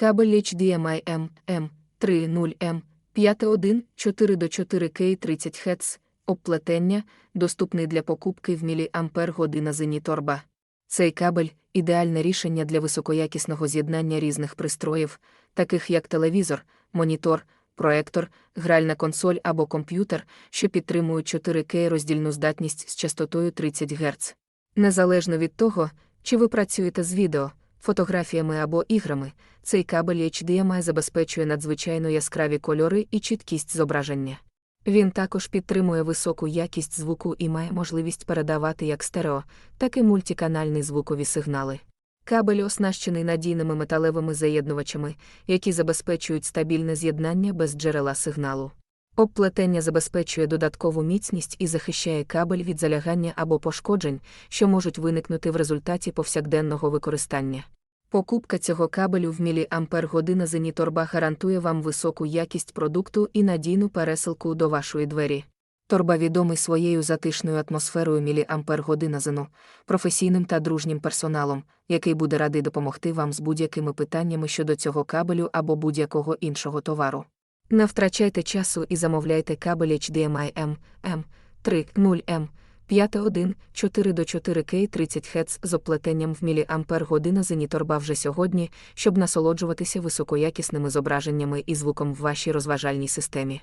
Кабель HDMI M, M, 3.0M, 5.1, 4 до 4К 30 Хц, обплетення, доступний для покупки в міліампер година Зеніторба. Цей кабель ідеальне рішення для високоякісного з'єднання різних пристроїв, таких як телевізор, монітор, проектор, гральна консоль або комп'ютер, що підтримують 4К роздільну здатність з частотою 30 Гц. Незалежно від того, чи ви працюєте з відео, фотографіями або іграми, цей кабель HDMI забезпечує надзвичайно яскраві кольори і чіткість зображення. Він також підтримує високу якість звуку і має можливість передавати як стерео, так і мультиканальні звукові сигнали. Кабель оснащений надійними металевими заєднувачами, які забезпечують стабільне з'єднання без джерела сигналу. Обплетення забезпечує додаткову міцність і захищає кабель від залягання або пошкоджень, що можуть виникнути в результаті повсякденного використання. Покупка цього кабелю в міліампер година Зеніторба гарантує вам високу якість продукту і надійну пересилку до вашої двері. Торба відомий своєю затишною атмосферою міліампер година Зену, професійним та дружнім персоналом, який буде радий допомогти вам з будь-якими питаннями щодо цього кабелю або будь-якого іншого товару. Не втрачайте часу і замовляйте кабель HDMI M, M, 3.0M, 5.1, 4 до 4К 30 Хц з оплетенням в міліампер година Зеніторба вже сьогодні, щоб насолоджуватися високоякісними зображеннями і звуком в вашій розважальній системі.